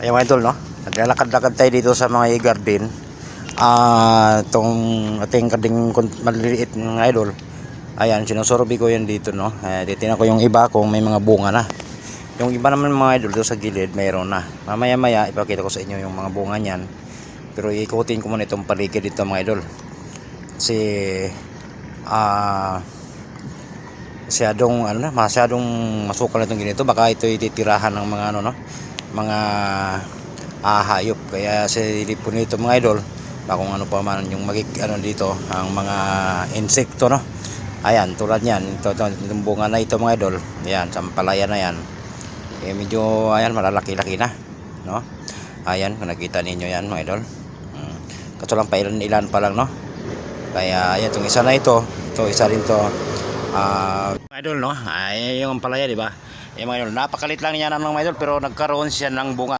Ayan mga idol, no? Naglalakad-lakad tayo dito sa mga garden. Ah, itong ating kading maliliit mga idol. Ayan, sinusurvey ko yan dito, no? Eh, ko yung iba kung may mga bunga na. Yung iba naman mga idol, doon sa gilid, mayroon na. Mamaya-maya, ipakita ko sa inyo yung mga bunga niyan. Pero ikutin ko muna itong paligid dito mga idol. Kasi, ah, masyadong ano na, masyadong masukal na itong ganito. Baka ito ititirahan ng mga ano no, mga ah, hayop. Kaya silipon nito mga idol, baka kung ano pa man yung magig ano dito, ang mga insekto no. Ayan, tulad niyan, ito, ito, itong bunga na ito mga idol. Ayan, sampalaya na yan. Eh, medyo, ayan, malalaki-laki na. No? Ayan, kung nakita ninyo yan mga idol. Hmm. Kaso lang pa ilan-ilan pa lang, no? Kaya, ayan, itong isa na ito. Ito, isa rin to. Ah, idol, no? Ay, yung palaya, di ba? Eh, mga idol, napakalit lang niya ng mga idol, pero nagkaroon siya ng bunga.